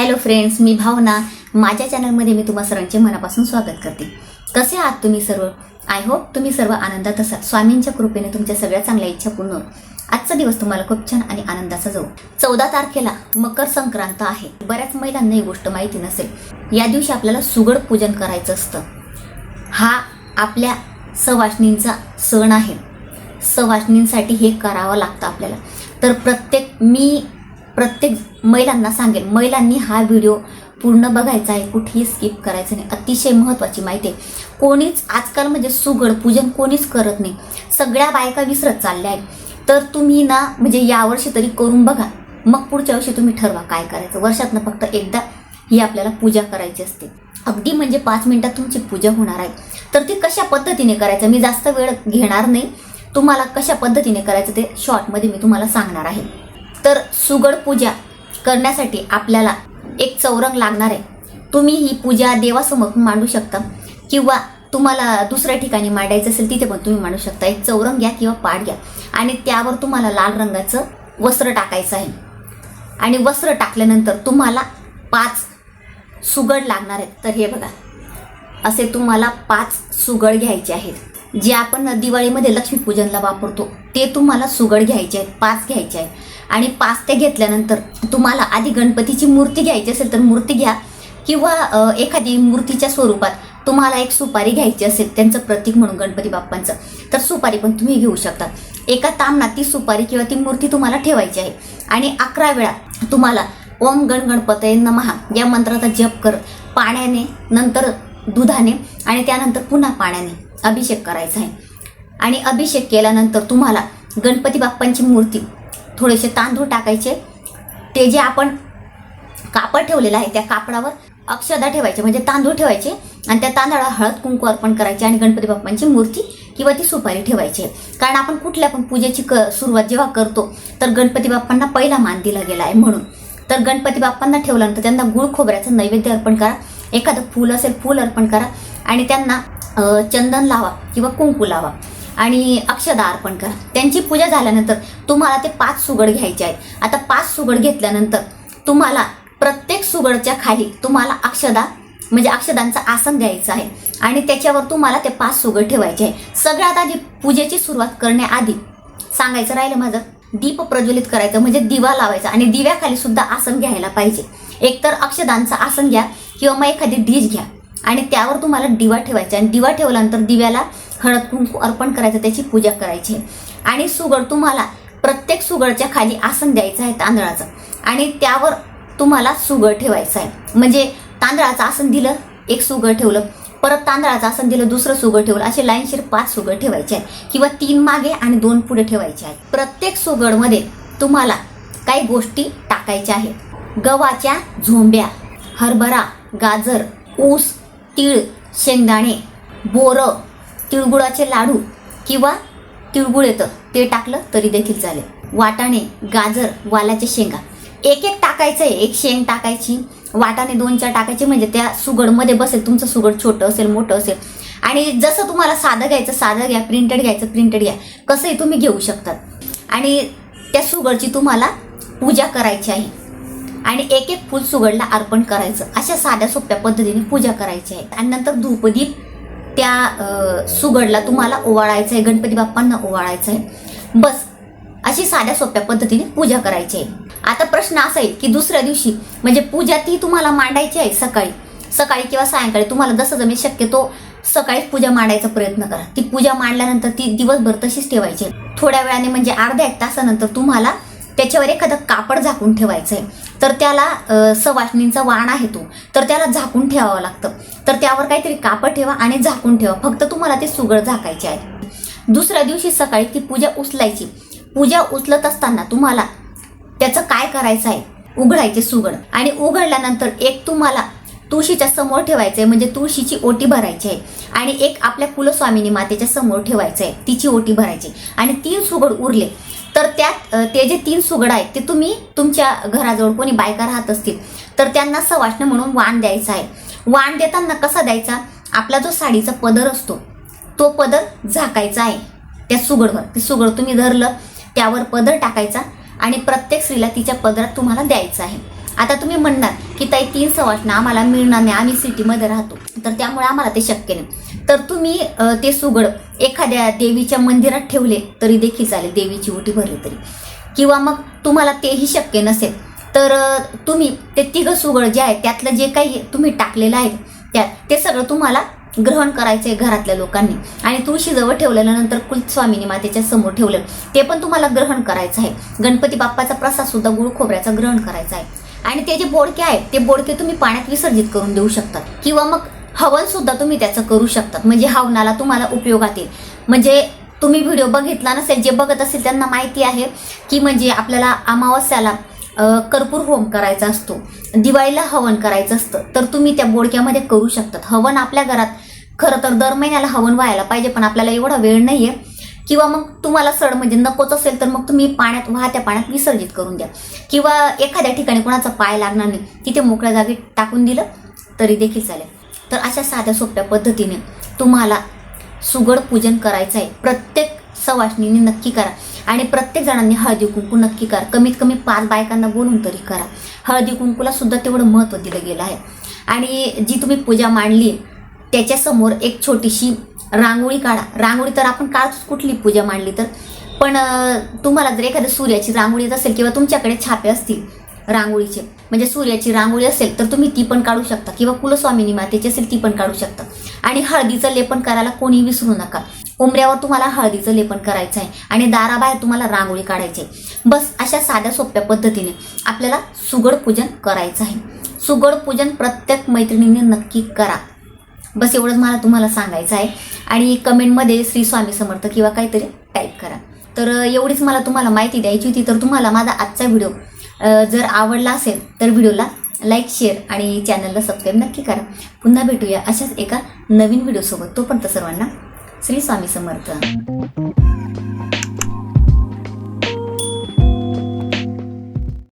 Hello friends मी भावना. माझ्या चॅनलमध्ये मी तुम्हा सर्वांचे मनापासून स्वागत करते. कसे आहात तुम्ही सर्व? आय होप तुम्ही सर्व आनंदात असाल. स्वामींच्या कृपेने तुमच्या सगळ्या चांगल्या इच्छा पूर्ण आजचा दिवस तुम्हाला खूप छान आणि आनंदाचा जाऊ. चौदा तारखेला मकर संक्रांत आहे. बऱ्याच महिलांना ही गोष्ट माहिती नसेल. या दिवशी आपल्याला सुगड पूजन करायचं असतं. हा आपल्या सवाष्णींचा सण आहे. सवाष्णींसाठी हे करावं लागतं आपल्याला. तर प्रत्येक मी प्रत्येक महिलांना सांगेन महिलांनी हा व्हिडिओ पूर्ण बघायचा आहे कुठेही स्किप करायचं नाही. अतिशय महत्त्वाची माहिती आहे. कोणीच आजकाल म्हणजे सुगड पूजन कोणीच करत नाही. सगळ्या बायका विसरत चालल्या आहेत. तर तुम्ही ना म्हणजे यावर्षी तरी करून बघा. मग पुढच्या वर्षी तुम्ही ठरवा काय करायचं. वर्षातनं फक्त एकदा ही आपल्याला पूजा करायची असते. अगदी म्हणजे पाच मिनिटात तुमची पूजा होणार आहे. तर ती कशा पद्धतीने करायचं? मी जास्त वेळ घेणार नाही. तुम्हाला कशा पद्धतीने करायचं ते शॉर्टमध्ये मी तुम्हाला सांगणार आहे. तर सुगड पूजा करण्यासाठी आपल्याला एक चौरंग लागणार आहे. तुम्ही ही पूजा देवासमोर मांडू शकता किंवा तुम्हाला दुसऱ्या ठिकाणी मांडायचं असेल तिथे पण तुम्ही मांडू शकता. एक चौरंग घ्या किंवा पाड घ्या. आणि त्यावर तुम्हाला लाल रंगाचं वस्त्र टाकायचं आहे. आणि वस्त्र टाकल्यानंतर तुम्हाला पाच सुगड लागणार आहेत. तर हे बघा असे तुम्हाला पाच सुगड घ्यायचे आहेत. जे आपण दिवाळीमध्ये लक्ष्मीपूजनला वापरतो ते तुम्हाला सुगड घ्यायचे आहेत पाच घ्यायचे आहेत. आणि पाच ते घेतल्यानंतर तुम्हाला आधी गणपतीची मूर्ती घ्यायची असेल तर मूर्ती घ्या. किंवा एखादी मूर्तीच्या स्वरूपात तुम्हाला एक सुपारी घ्यायची असेल त्यांचं प्रतीक म्हणून गणपती बाप्पांचं तर सुपारी पण तुम्ही घेऊ शकता एका तामनात ती सुपारी किंवा ती मूर्ती तुम्हाला ठेवायची आहे. आणि अकरा वेळा तुम्हाला ओम गण गणपतये नमहा या मंत्राचा जप कर पाण्याने नंतर दुधाने आणि त्यानंतर पुन्हा पाण्याने. अभिषेक करायचा आहे. आणि अभिषेक केल्यानंतर तुम्हाला गणपती बाप्पांची मूर्ती थोडेसे तांदूळ टाकायचे. ते जे आपण कापड ठेवलेलं आहे त्या कापडावर अक्षदा ठेवायचे म्हणजे तांदूळ ठेवायचे. आणि त्या तांदळाला हळद कुंकू अर्पण करायचे आणि गणपती बाप्पांची मूर्ती किंवा ती सुपारी ठेवायची. कारण आपण कुठल्या पण पूजेची क सुरुवात जेव्हा करतो तर गणपती बाप्पांना पहिला मान दिला गेला आहे म्हणून. तर गणपती बाप्पांना ठेवल्यानंतर त्यांना गुळ खोबऱ्याचं नैवेद्य अर्पण करा. एखादं फूल असेल फूल अर्पण करा. आणि त्यांना चंदन लावा किंवा कुंकू लावा आणि अक्षदा अर्पण करा. त्यांची पूजा झाल्यानंतर तुम्हाला ते पाच सुगड घ्यायचे आहेत. आता पाच सुगड घेतल्यानंतर तुम्हाला प्रत्येक सुगडच्या खाली तुम्हाला अक्षदा म्हणजे अक्षदांचं आसन द्यायचं आहे. आणि त्याच्यावर तुम्हाला ते पाच सुगड ठेवायचे आहे. सगळ्यात आधी पूजेची सुरुवात करण्याआधी सांगायचं राहिलं माझं दीप प्रज्वलित करायचं म्हणजे दिवा लावायचा आणि दिव्याखाली सुद्धा आसन घ्यायला पाहिजे. एकतर अक्षदांचं आसन घ्या किंवा मग एखादी डिश घ्या. आणि त्यावर तुम्हाला दिवा ठेवायचा आणि दिवा ठेवल्यानंतर दिव्याला हळद कुंकू अर्पण करायचं त्याची पूजा करायची. आहे आणि सुगड तुम्हाला प्रत्येक सुगडच्या खाली आसन द्यायचं आहे तांदळाचं. आणि त्यावर तुम्हाला सुगड ठेवायचं आहे. म्हणजे तांदळाचं आसन दिलं एक सुगड ठेवलं. परत तांदळाचं आसन दिलं दुसरं सुगड ठेवलं. असे लाईनशीर पाच सुगड ठेवायचे आहेत. किंवा तीन मागे आणि दोन पुढे ठेवायचे आहेत. प्रत्येक सुगडमध्ये तुम्हाला काही गोष्टी टाकायच्या आहेत. गव्हाच्या झोंब्या हरभरा गाजर ऊस तीळ शेंगदाणे बोरं तिळगुळाचे लाडू किंवा तिळगुळ येतं ते टाकलं तरी देखील चालेल. वाटाणे गाजर वालाच्या शेंगा. एक एक टाकायचं आहे एक शेंग टाकायची. वाटाणे दोन चार टाकायचे म्हणजे त्या सुगडमध्ये बसेल. तुमचं सुगड छोटं असेल मोठं असेल. आणि जसं तुम्हाला साधं घ्यायचं साधं घ्या. प्रिंटेड घ्यायचं प्रिंटेड घ्या. कसंही तुम्ही घेऊ शकतात. आणि त्या सुगडची तुम्हाला पूजा करायची आहे. आणि एक एक फूल सुगडला अर्पण करायचं. अशा साध्या सोप्या पद्धतीने पूजा करायची आहे. आणि नंतर धूपदीप त्या सुगडला तुम्हाला ओवाळायचं आहे. गणपती बाप्पांना ओवाळायचं आहे. बस अशी साध्या सोप्या पद्धतीने पूजा करायची आहे. आता प्रश्न असा आहे की दुसऱ्या दिवशी म्हणजे पूजा ती तुम्हाला मांडायची आहे सकाळी. सकाळी किंवा सायंकाळी तुम्हाला जसं जमेल शक्यतो सकाळीच पूजा मांडायचा प्रयत्न करा. ती पूजा मांडल्यानंतर ती दिवसभर तशीच ठेवायची आहे. थोड्या वेळाने म्हणजे अर्ध्या एक तासानंतर तुम्हाला त्याच्यावर एखादं कापड झाकून ठेवायचं आहे. तर त्याला अ, वाण आहे तो तर त्याला झाकून ठेवावं लागतं. तर त्यावर काहीतरी कापड ठेवा आणि झाकून ठेवा. फक्त तुम्हाला ते सुगड झाकायचे आहे. दुसऱ्या दिवशी सकाळी ती पूजा उचलायची. पूजा उचलत असताना तुम्हाला त्याचं काय करायचं आहे? उघडायचे सुगड. आणि उघडल्यानंतर एक तुम्हाला तुळशीच्या समोर ठेवायचं आहे म्हणजे तुळशीची ओटी भरायची आहे. आणि एक आपल्या कुलस्वामिनी मातेच्या समोर ठेवायचं आहे तिची ओटी भरायची आणि तीन सुगड उरले. तर त्यात ते जे तीन सुगडं आहेत ते तुम्ही तुमच्या घराजवळ कोणी बायका राहत असतील तर त्यांना सवाष्ण म्हणून वाण द्यायचा आहे. वाण देताना कसा द्यायचा? आपला जो साडीचा पदर असतो तो पदर झाकायचा आहे. त्या सुगडवर ते सुगड तुम्ही धरलं त्यावर पदर टाकायचा आणि प्रत्येक स्त्रीला तिच्या पदरात तुम्हाला द्यायचं आहे. आता तुम्ही म्हणणार की ताई तीन सवाष्ण आम्हाला मिळणार नाही आम्ही सिटीमध्ये राहतो. तर त्यामुळे आम्हाला ते शक्य नाही. तर तुम्ही ते सुगड एखाद्या देवीच्या मंदिरात ठेवले तरी देखील चालेल देवीची उटी भरली तरी. किंवा मग तुम्हाला तेही शक्य नसेल तर तुम्ही ते तिघं सुगड जे आहे त्यातलं जे काही तुम्ही टाकलेलं आहे त्या ते सगळं तुम्हाला ग्रहण करायचं आहे घरातल्या लोकांनी. आणि तुळशीजवळ ठेवलेलं नंतर कुलस्वामिनी मातेच्या समोर ठेवलं ते पण तुम्हाला ग्रहण करायचं आहे. गणपती बाप्पाचा प्रसाद सुद्धा गुळ खोबऱ्याचा ग्रहण करायचा आहे. आणि ते जे बोडके आहेत ते बोडके तुम्ही पाण्यात विसर्जित करून देऊ शकतात किंवा मग हवन सुद्धा तुम्ही त्याचं करू शकतात. म्हणजे हवनाला तुम्हाला उपयोगात येईल. म्हणजे तुम्ही व्हिडिओ बघितला नसेल जे बघत असेल त्यांना माहिती आहे की म्हणजे आपल्याला अमावस्याला कर्पूर होम करायचा असतो. दिवाळीला हवन करायचं असतं. तर तुम्ही त्या बोडक्यामध्ये करू शकतात. हवन आपल्या घरात खरं तर दर महिन्याला हवन व्हायला पाहिजे पण आपल्याला एवढा वेळ नाही आहे किंवा मग तुम्हाला सड म्हणजे नकोच असेल तर मग तुम्ही पाण्यात वाहत्या पाण्यात विसर्जित करून द्या. किंवा एखाद्या ठिकाणी कोणाचा पाय लागणार नाही तिथे मोकळ्या जागी टाकून दिलं तरी देखील चालेल. तर अशा साध्या सोप्या पद्धतीने तुम्हाला सुगड पूजन करायचं आहे. प्रत्येक सवासणीने नक्की करा. आणि प्रत्येक जणांनी हळदी कुंकू नक्की करा. कमीत कमी पाच बायकांना बोलून तरी करा. हळदी कुंकूला सुद्धा तेवढं महत्त्व दिलं गेलं आहे. आणि जी तुम्ही पूजा मांडली त्याच्यासमोर एक छोटीशी रांगोळी काढा. रांगोळी तर आपण काळ कुठली पूजा मांडली तर. पण तुम्हाला जर एखाद्या सूर्याची रांगोळी येत असेल किंवा तुमच्याकडे छापे असतील रांगोळीचे म्हणजे सूर्याची रांगोळी असेल तर तुम्ही ती पण काढू शकता. किंवा कुलस्वामिनी मातेची असेल ती पण काढू शकता. आणि हळदीचं लेपन करायला कोणी विसरू नका. उमऱ्यावर तुम्हाला हळदीचं लेपन करायचं आहे आणि दाराबाहेर तुम्हाला रांगोळी काढायची आहे बस अशा साध्या सोप्या पद्धतीने आपल्याला सुगड पूजन करायचं आहे. सुगड पूजन प्रत्येक मैत्रिणीने नक्की करा. बस एवढंच मला तुम्हाला सांगायचं आहे. आणि कमेंटमध्ये श्री स्वामी समर्थ किंवा काहीतरी टाईप करा. तर एवढीच मला तुम्हाला माहिती द्यायची होती. तर तुम्हाला माझा आजचा व्हिडिओ जर आवडला असेल तर व्हिडिओला लाईक शेअर आणि चॅनलला सबस्क्राईब नक्की करा. पुन्हा भेटूया अशाच एका नवीन व्हिडिओसोबत. तोपर्यंत सर्वांना श्री स्वामी समर्थ.